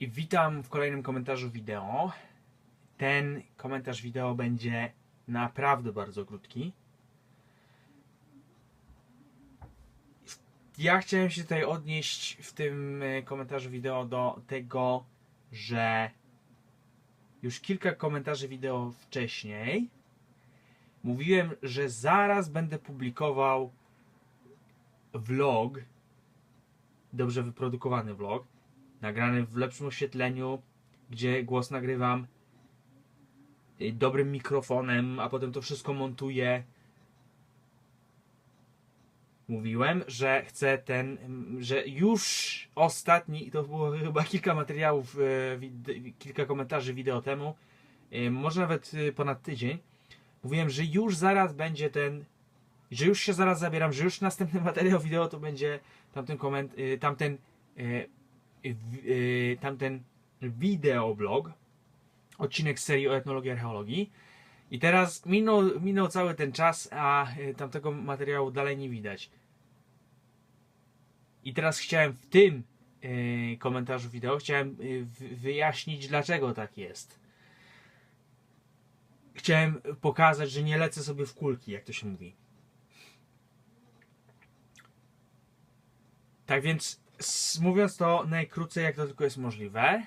I witam w kolejnym komentarzu wideo. Ten komentarz wideo będzie naprawdę bardzo krótki. Ja chciałem się tutaj odnieść w tym e, komentarzu wideo do tego, że już kilka komentarzy wideo wcześniej mówiłem, że zaraz będę publikował vlog, dobrze wyprodukowany vlog, nagrany w lepszym oświetleniu, gdzie głos nagrywam y, dobrym mikrofonem, a potem to wszystko montuję. Mówiłem, że chcę ten, że już ostatni, to było chyba kilka materiałów, wid- kilka komentarzy wideo temu, e, może nawet ponad tydzień. Mówiłem, że już zaraz będzie ten, że już się zaraz zabieram, że już następny materiał wideo to będzie tamten koment, tamten y, tamten wideoblog, odcinek serii o etnologii i archeologii. I teraz minął, minął cały ten czas, a y, tamtego materiału dalej nie widać. I teraz chciałem w tym y, komentarzu wideo chciałem y, wyjaśnić, dlaczego tak jest. Chciałem pokazać, że nie lecę sobie w kulki, jak to się mówi. Tak więc, mówiąc to najkrócej, jak to tylko jest możliwe,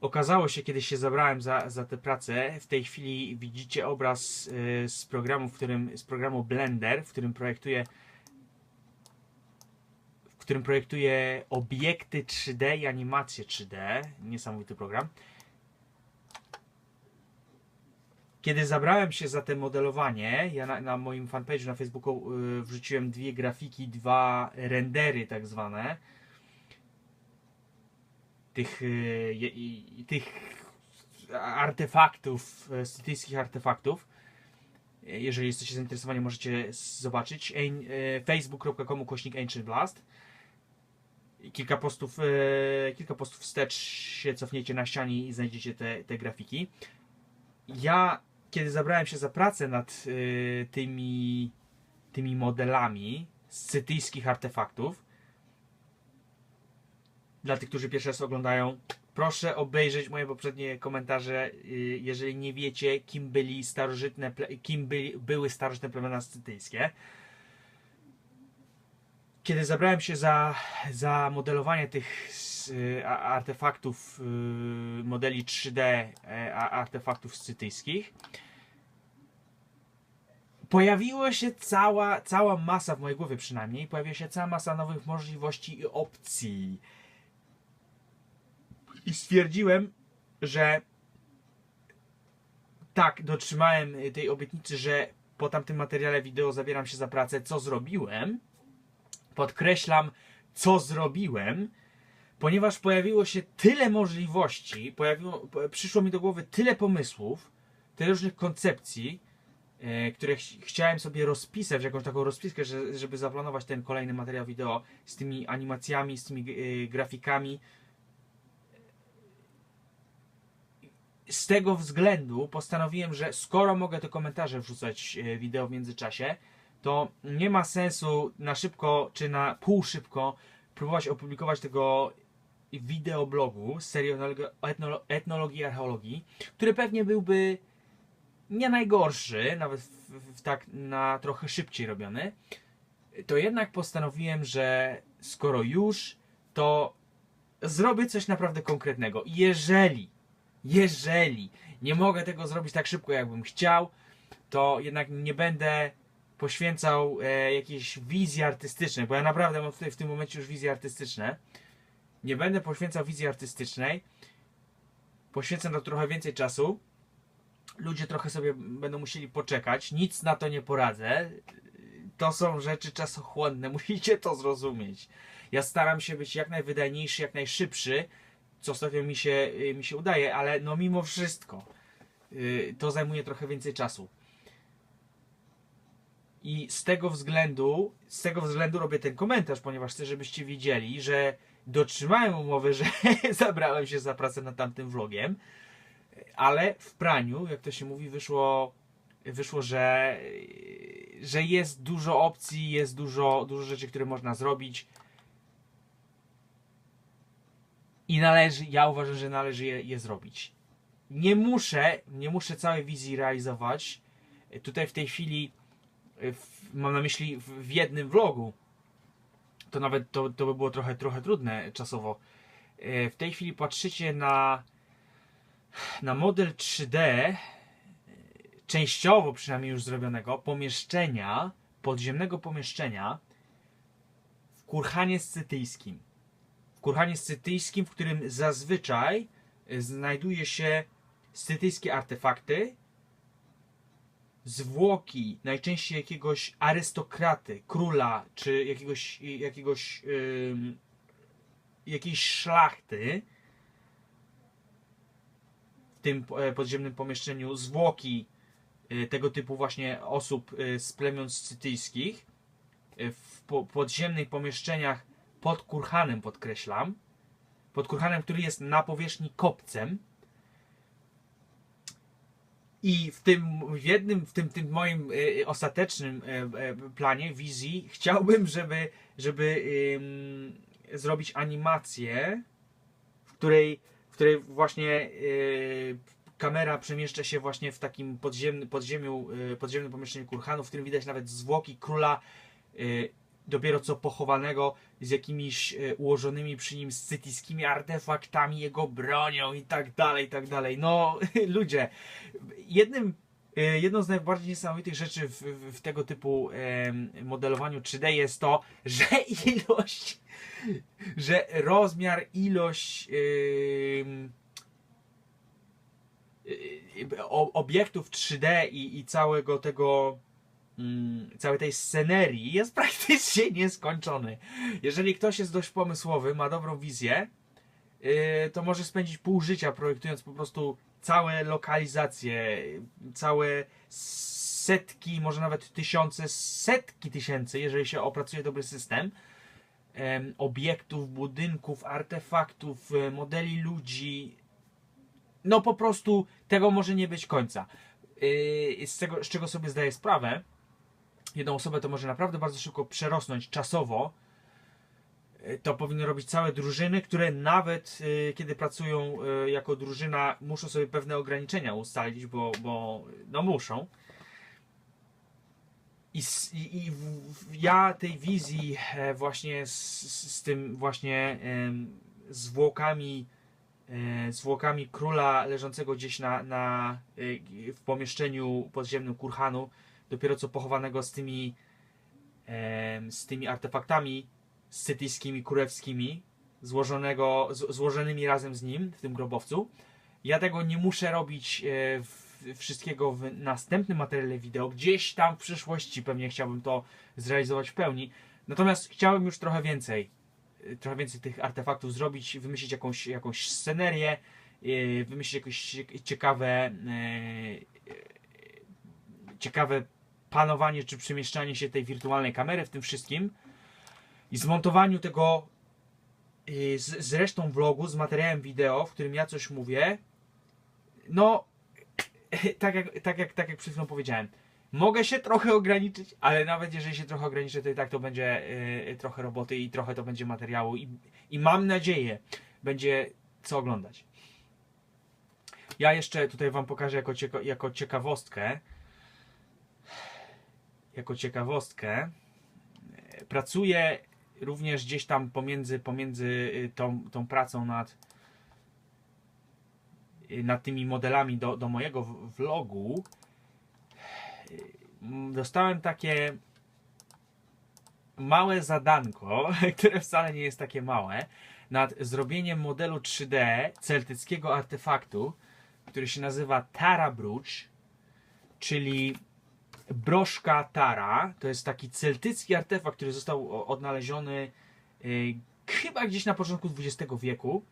okazało się, kiedy się zabrałem za, za tę pracę, w tej chwili widzicie obraz y, z programu, w którym, z programu Blender, w którym projektuję w którym projektuję obiekty 3D i animacje 3D. Niesamowity program. Kiedy zabrałem się za te modelowanie, ja na, na moim fanpage'u na Facebooku y, wrzuciłem dwie grafiki, dwa rendery tak zwane tych, y, i tych artefaktów, y, stylistyckich artefaktów. Jeżeli jesteście zainteresowani, możecie zobaczyć. Y, facebook.com kośnik Ancient Blast. Kilka postów, y, kilka postów wstecz się cofniecie na ścianie i znajdziecie te, te grafiki. Ja, kiedy zabrałem się za pracę nad y, tymi, tymi modelami scytyjskich artefaktów, dla tych, którzy pierwszy raz oglądają, proszę obejrzeć moje poprzednie komentarze, y, jeżeli nie wiecie, kim byli starożytne, kim byli, były starożytne plemiona scytyjskie. Kiedy zabrałem się za, za modelowanie tych y, artefaktów, y, modeli 3D, e, artefaktów scytyjskich, pojawiło się cała, cała masa, w mojej głowie przynajmniej, pojawiła się cała masa nowych możliwości i opcji. I stwierdziłem, że tak, dotrzymałem y, tej obietnicy, że po tamtym materiale wideo zabieram się za pracę, co zrobiłem. Podkreślam, co zrobiłem, ponieważ pojawiło się tyle możliwości, pojawiło, po- przyszło mi do głowy tyle pomysłów, tyle różnych koncepcji, e, które ch chciałem sobie rozpisać, jakąś taką rozpiskę, że, żeby zaplanować ten kolejny materiał wideo z tymi animacjami, z tymi e, grafikami. Z tego względu postanowiłem, że skoro mogę te komentarze wrzucać e, wideo w międzyczasie, to nie ma sensu na szybko czy na pół szybko próbować opublikować tego wideoblogu z serii etnolo- etnolo- etnologii i archeologii, który pewnie byłby nie najgorszy, nawet w, w, tak na trochę szybciej robiony, to jednak postanowiłem, że skoro już, to zrobię coś naprawdę konkretnego. Jeżeli, jeżeli nie mogę tego zrobić tak szybko, jakbym chciał, to jednak nie będę poświęcał e, jakiejś wizji artystycznej, bo ja naprawdę mam tutaj w tym momencie już wizje artystyczne. Nie będę poświęcał wizji artystycznej. Poświęcę na trochę więcej czasu. Ludzie trochę sobie będą musieli poczekać. Nic na to nie poradzę. To są rzeczy czasochłonne. Musicie to zrozumieć. Ja staram się być jak najwydajniejszy, jak najszybszy, co ostatnio mi się, y, mi się udaje, ale no mimo wszystko y, to zajmuje trochę więcej czasu. I z tego względu, z tego względu robię ten komentarz, ponieważ chcę, żebyście wiedzieli, że dotrzymałem umowy, że zabrałem się za pracę nad tamtym vlogiem, ale w praniu, jak to się mówi, wyszło, wyszło że, że jest dużo opcji, jest dużo, dużo rzeczy, które można zrobić. I należy, ja uważam, że należy je, je zrobić. Nie muszę, nie muszę całej wizji realizować. Tutaj w tej chwili w, mam na myśli w, w jednym vlogu. To nawet to, to by było trochę, trochę trudne czasowo. Y, W tej chwili patrzycie na, na model 3D, y, częściowo przynajmniej już zrobionego, pomieszczenia, podziemnego pomieszczenia w Kurhanie Scytyjskim. W Kurhanie Scytyjskim, w którym zazwyczaj y, znajduje się scytyjskie artefakty, zwłoki najczęściej jakiegoś arystokraty, króla, czy jakiegoś, jakiegoś ym, jakiejś szlachty w tym e, podziemnym pomieszczeniu, zwłoki y, tego typu właśnie osób y, z plemion scytyjskich w po, podziemnych pomieszczeniach pod Kurhanem, podkreślam, pod Kurhanem, który jest na powierzchni kopcem, i w tym w jednym, w tym, tym moim e, ostatecznym e, e, planie, wizji, chciałbym, żeby, żeby zrobić animację, w której, w której właśnie kamera przemieszcza się właśnie w takim podziemnym, podziemiu, podziemnym pomieszczeniu kurhanu, w którym widać nawet zwłoki króla dopiero co pochowanego z jakimiś e, ułożonymi przy nim scytyjskimi artefaktami, jego bronią i tak dalej, i tak dalej. No, ludzie, jednym, e, jedną z najbardziej niesamowitych rzeczy w, w, tego typu modelowaniu 3D jest to, że ilość, że rozmiar, ilość o- obiektów 3D i, i całego tego całej tej scenerii jest praktycznie nieskończony. Jeżeli ktoś jest dość pomysłowy, ma dobrą wizję, yy, to może spędzić pół życia projektując po prostu całe lokalizacje, całe setki, może nawet tysiące, setki tysięcy, jeżeli się opracuje dobry system, em, obiektów, budynków, artefaktów, e, modeli ludzi. No po prostu tego może nie być końca. Yy, z, tego, z czego sobie zdaję sprawę, jedną osobę to może naprawdę bardzo szybko przerosnąć czasowo. Yy, To powinny robić całe drużyny, które nawet yy, kiedy pracują yy, jako drużyna, muszą sobie pewne ograniczenia ustalić, bo, bo no muszą. I, i, ja tej wizji e, właśnie z, z tym właśnie zwłokami e, zwłokami króla leżącego gdzieś na, na, e, w pomieszczeniu podziemnym Kurhanu, dopiero co pochowanego z tymi z tymi artefaktami scytyjskimi, kurewskimi, złożonego, złożonymi razem z nim w tym grobowcu. Ja tego nie muszę robić e, wszystkiego w następnym materiale wideo. Gdzieś tam w przyszłości pewnie chciałbym to zrealizować w pełni. Natomiast chciałem już trochę więcej y, trochę więcej tych artefaktów zrobić, wymyślić jakąś, jakąś scenerię, yy, wymyślić jakieś cie- ciekawe ciekawe panowanie czy przemieszczanie się tej wirtualnej kamery w tym wszystkim i zmontowaniu tego yy, z, z resztą vlogu, z materiałem wideo, w którym ja coś mówię. No, tak jak, tak jak, tak jak przed chwilą powiedziałem, Mogę się trochę ograniczyć, ale nawet jeżeli się trochę ograniczę, to i tak to będzie yy, trochę roboty i trochę to będzie materiału i, i mam nadzieję, będzie co oglądać. Ja jeszcze tutaj Wam pokażę jako, cieka jako ciekawostkę. Jako ciekawostkę. Pracuję również gdzieś tam pomiędzy, pomiędzy yy, tą, tą pracą nad, yy, nad tymi modelami do, do mojego vlogu mm, dostałem takie małe zadanko, które wcale nie jest takie małe, nad zrobieniem modelu 3D celtyckiego artefaktu, który się nazywa Tara Brooch, czyli broszka Tara. To jest taki celtycki artefakt, który został odnaleziony y, chyba gdzieś na początku XX wieku,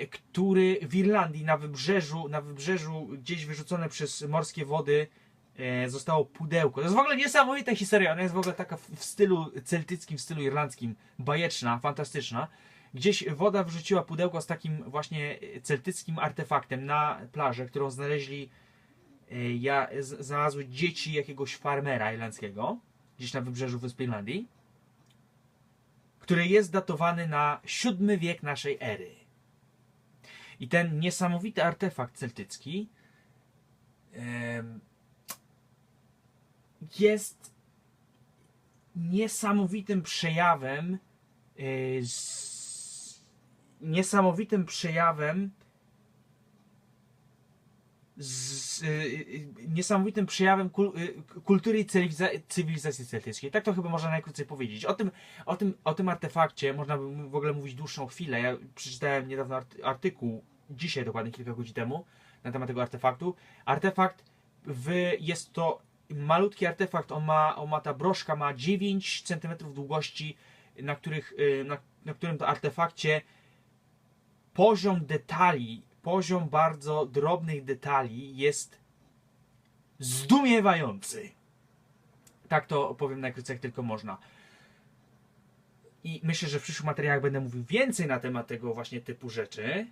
y, który w Irlandii na wybrzeżu, na wybrzeżu gdzieś wyrzucone przez morskie wody e, zostało pudełko. To jest w ogóle niesamowita historia. Ona jest w ogóle taka w stylu celtyckim, w stylu irlandzkim. Bajeczna, fantastyczna. Gdzieś woda wrzuciła pudełko z takim właśnie celtyckim artefaktem na plażę, którą znaleźli ja, z- znalazły dzieci jakiegoś farmera irlandzkiego, gdzieś na wybrzeżu Wyspy Irlandii, który jest datowany na VII wiek naszej ery. I ten niesamowity artefakt celtycki jest niesamowitym przejawem e, niesamowitym przejawem z, y, y, niesamowitym przejawem kul, y, kultury i cywiliza, cywilizacji celtyckiej. Tak to chyba można najkrócej powiedzieć. O tym, o tym, o tym artefakcie można by w ogóle mówić dłuższą chwilę. Ja przeczytałem niedawno arty, artykuł, dzisiaj dokładnie kilka godzin temu, na temat tego artefaktu. Artefakt w, jest to malutki artefakt, on ma, on ma ta broszka ma 9 cm długości, na, których, na, na którym to artefakcie poziom detali, poziom bardzo drobnych detali jest zdumiewający. Tak to opowiem najkrócej jak tylko można. I myślę, że w przyszłych materiałach będę mówił więcej na temat tego właśnie typu rzeczy.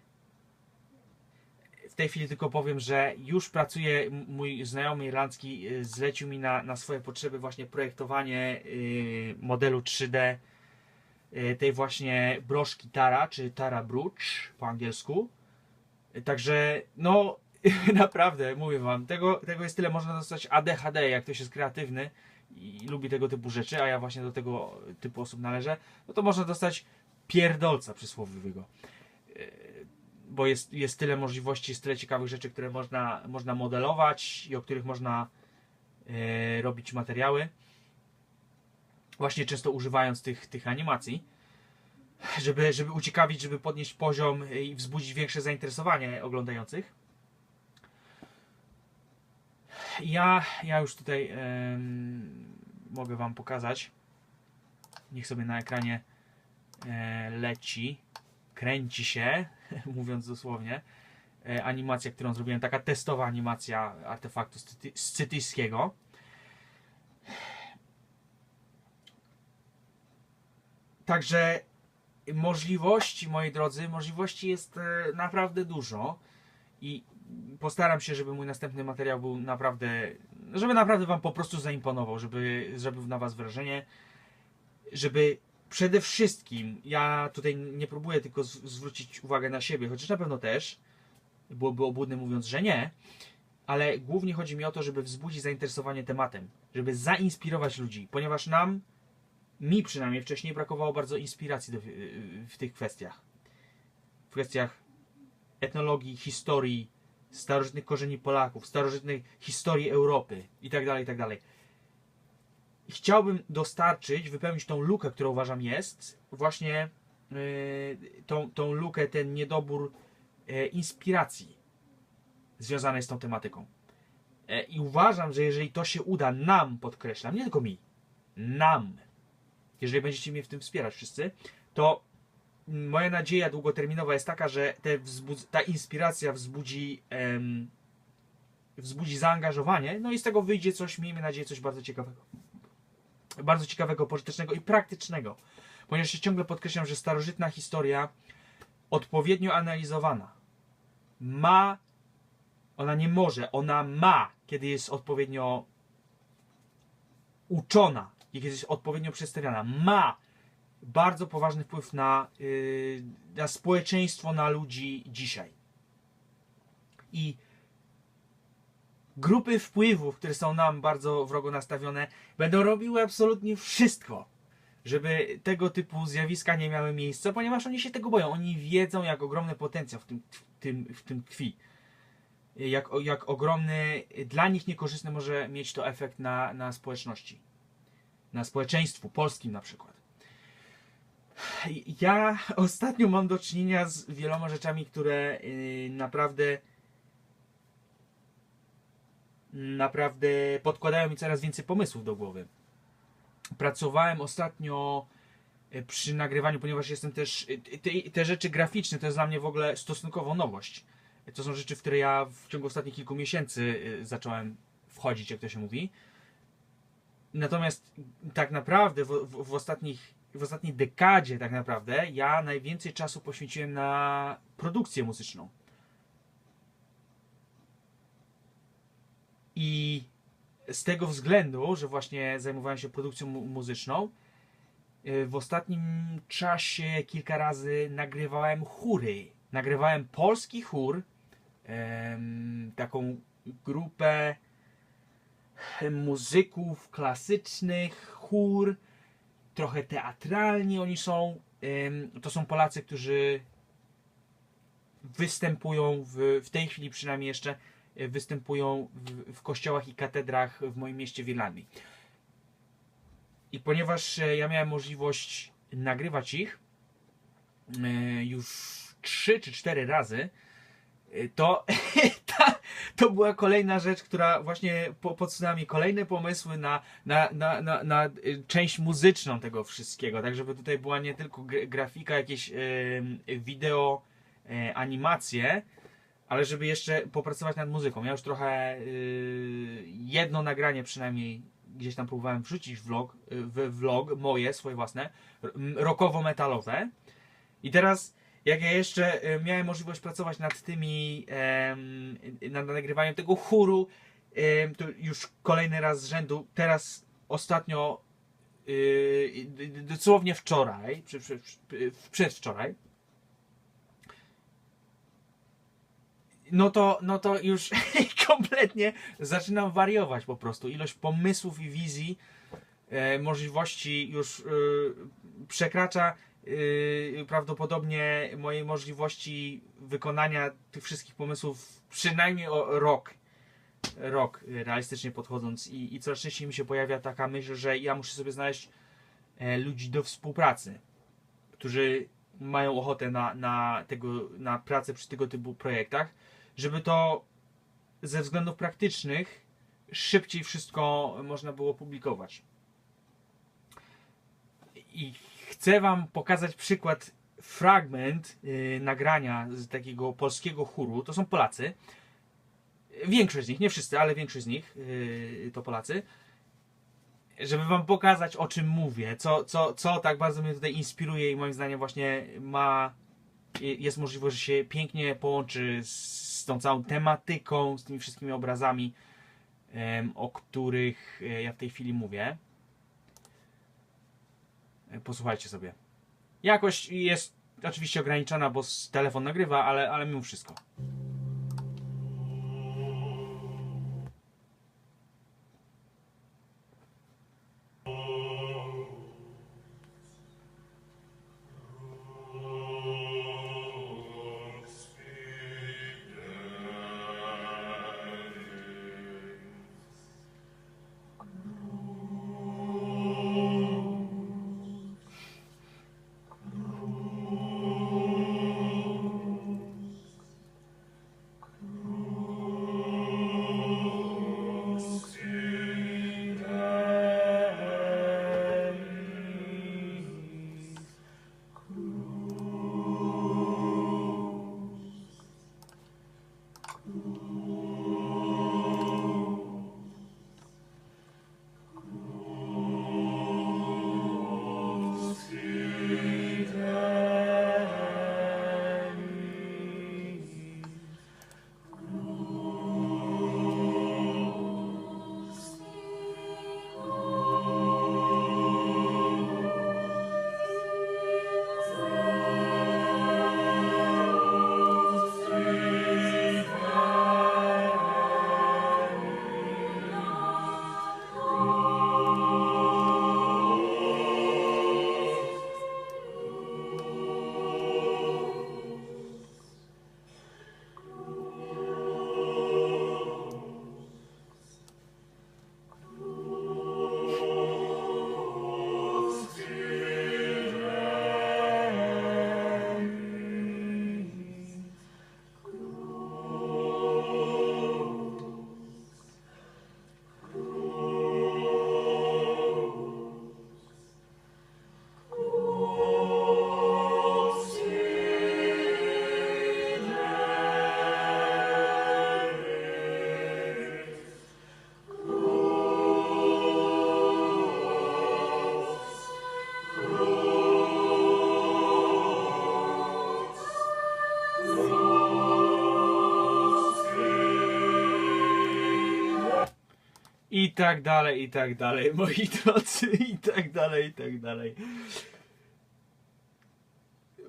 W tej chwili tylko powiem, że już pracuje m- mój znajomy irlandzki, y, zlecił mi na, na swoje potrzeby właśnie projektowanie y, modelu 3D y, tej właśnie broszki Tara, czy Tara Brooch po angielsku. Także no naprawdę mówię wam, tego, tego jest tyle, można dostać ADHD, jak ktoś jest kreatywny i lubi tego typu rzeczy, a ja właśnie do tego typu osób należę, no to można dostać pierdolca przysłowiowego. Y, Bo jest, jest tyle możliwości, jest tyle ciekawych rzeczy, które można, można modelować i o których można y, robić materiały. Właśnie często używając tych, tych animacji, żeby, żeby uciekawić, żeby podnieść poziom i wzbudzić większe zainteresowanie oglądających. Ja, ja już tutaj em, mogę Wam pokazać. Niech sobie na ekranie e, leci, kręci się, mówiąc dosłownie, e, animacja, którą zrobiłem, taka testowa animacja artefaktu scyty- scytyjskiego. Także możliwości, moi drodzy, możliwości jest e, naprawdę dużo i postaram się, żeby mój następny materiał był naprawdę, żeby naprawdę Wam po prostu zaimponował, żeby zrobił na Was wrażenie, żeby przede wszystkim, ja tutaj nie próbuję tylko zwrócić uwagę na siebie, chociaż na pewno też, byłoby obłudne mówiąc, że nie, ale głównie chodzi mi o to, żeby wzbudzić zainteresowanie tematem, żeby zainspirować ludzi, ponieważ nam, mi przynajmniej wcześniej brakowało bardzo inspiracji do, w tych kwestiach. W kwestiach etnologii, historii, starożytnych korzeni Polaków, starożytnej historii Europy itd., itd. I Chciałbym dostarczyć, wypełnić tą lukę, którą uważam jest, właśnie yy, tą, tą lukę, ten niedobór e, inspiracji związanej z tą tematyką. E, I uważam, że jeżeli to się uda nam, podkreślam, nie tylko mi, nam, jeżeli będziecie mnie w tym wspierać wszyscy, to moja nadzieja długoterminowa jest taka, że ta inspiracja wzbudzi, em, wzbudzi zaangażowanie, no i z tego wyjdzie coś, miejmy nadzieję, coś bardzo ciekawego. Bardzo ciekawego, pożytecznego i praktycznego. Ponieważ się ciągle podkreślam, że starożytna historia odpowiednio analizowana ma, ona nie może, ona ma, kiedy jest odpowiednio uczona, kiedy jest odpowiednio przedstawiana, ma bardzo poważny wpływ na, yy, na społeczeństwo, na ludzi dzisiaj. I grupy wpływów, które są nam bardzo wrogo nastawione, będą robiły absolutnie wszystko, żeby tego typu zjawiska nie miały miejsca, ponieważ oni się tego boją. Oni wiedzą, jak ogromny potencjał w tym, w tym, w tym tkwi. Jak, jak ogromny, dla nich niekorzystny może mieć to efekt na, na społeczności. Na społeczeństwu polskim na przykład. Ja ostatnio mam do czynienia z wieloma rzeczami, które yy, naprawdę naprawdę podkładają mi coraz więcej pomysłów do głowy. Pracowałem ostatnio y, przy nagrywaniu, ponieważ jestem też. y, Te, te rzeczy graficzne to jest dla mnie w ogóle stosunkowo nowość. To są rzeczy, w które ja w ciągu ostatnich kilku miesięcy y, zacząłem wchodzić, jak to się mówi. Natomiast tak naprawdę w, w, w, ostatnich, w ostatniej dekadzie, tak naprawdę, ja najwięcej czasu poświęciłem na produkcję muzyczną. I z tego względu, że właśnie zajmowałem się produkcją mu- muzyczną, y, w ostatnim czasie kilka razy nagrywałem chóry nagrywałem polski chór, em, taką grupę muzyków klasycznych, chór, trochę teatralni oni są. To są Polacy, którzy występują w, w tej chwili przynajmniej jeszcze e, występują w, w kościołach i katedrach w moim mieście w Irlandii. I ponieważ e, ja miałem możliwość nagrywać ich e, już trzy czy cztery razy, to ta, to była kolejna rzecz, która właśnie po, podsunęła mi kolejne pomysły na, na, na, na, na e, część muzyczną tego wszystkiego. Tak, żeby tutaj była nie tylko gra- grafika, jakieś wideo, e, animacje, ale żeby jeszcze popracować nad muzyką. Ja już trochę y, jedno nagranie przynajmniej gdzieś tam próbowałem wrzucić w vlog, y, w vlog moje, swoje własne, r- m, rockowo-metalowe. I teraz, jak ja jeszcze y, miałem możliwość pracować nad tymi, nad nagrywaniem tego chóru, to już kolejny raz z rzędu, teraz ostatnio, y, dosłownie wczoraj, przedwczoraj, no to, no to już kompletnie zaczynam wariować po prostu. Ilość pomysłów i wizji, e, możliwości już e, przekracza e, prawdopodobnie moje możliwości wykonania tych wszystkich pomysłów przynajmniej o rok. Rok, e, realistycznie podchodząc. I, I coraz częściej mi się pojawia taka myśl, że ja muszę sobie znaleźć e, ludzi do współpracy, którzy mają ochotę na, na, tego, na pracę przy tego typu projektach żeby to ze względów praktycznych szybciej wszystko można było publikować. I chcę Wam pokazać przykład, fragment yy, nagrania z takiego polskiego chóru. To są Polacy. Większość z nich, nie wszyscy, ale większość z nich yy, to Polacy. Żeby Wam pokazać, o czym mówię, co, co, co tak bardzo mnie tutaj inspiruje i moim zdaniem właśnie ma jest możliwość, że się pięknie połączy z, tą całą tematyką, z tymi wszystkimi obrazami, o których ja w tej chwili mówię. Posłuchajcie sobie. Jakość jest oczywiście ograniczona, bo telefon nagrywa, ale, ale mimo wszystko. I tak dalej, i tak dalej, moi drodzy, i tak dalej, i tak dalej.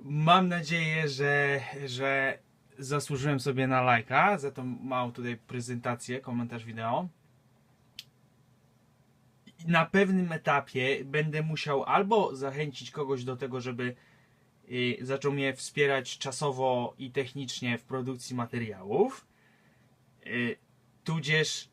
mam nadzieję, że, że zasłużyłem sobie na lajka za tą małą tutaj prezentację, komentarz wideo. Na pewnym etapie będę musiał albo zachęcić kogoś do tego, żeby y, zaczął mnie wspierać czasowo i technicznie w produkcji materiałów, y, tudzież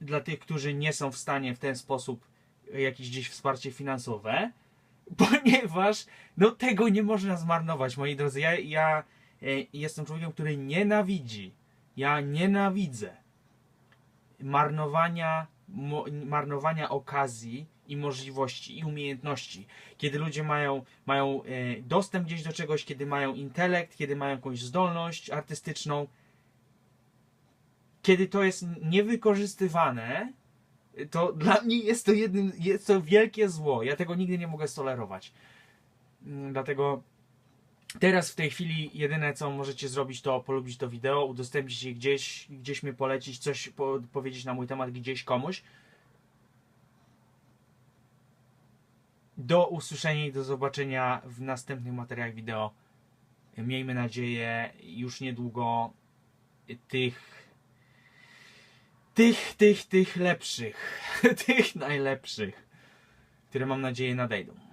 dla tych, którzy nie są w stanie w ten sposób y, jakieś gdzieś wsparcie finansowe, ponieważ no tego nie można zmarnować, moi drodzy. Ja, ja e, jestem człowiekiem, który nienawidzi. Ja nienawidzę marnowania, marnowania okazji i możliwości i umiejętności. Kiedy ludzie mają, mają e, dostęp gdzieś do czegoś, kiedy mają intelekt, kiedy mają jakąś zdolność artystyczną, kiedy to jest niewykorzystywane, to dla mnie jest to jednym, jest to wielkie zło. Ja tego nigdy nie mogę stolerować. Mm, Dlatego teraz w tej chwili jedyne co możecie zrobić to polubić to wideo, udostępnić je gdzieś, gdzieś mnie polecić, coś po, powiedzieć na mój temat gdzieś komuś. Do usłyszenia i do zobaczenia w następnych materiałach wideo. Miejmy nadzieję już niedługo tych tych, tych, tych lepszych, tych najlepszych, które mam nadzieję nadejdą.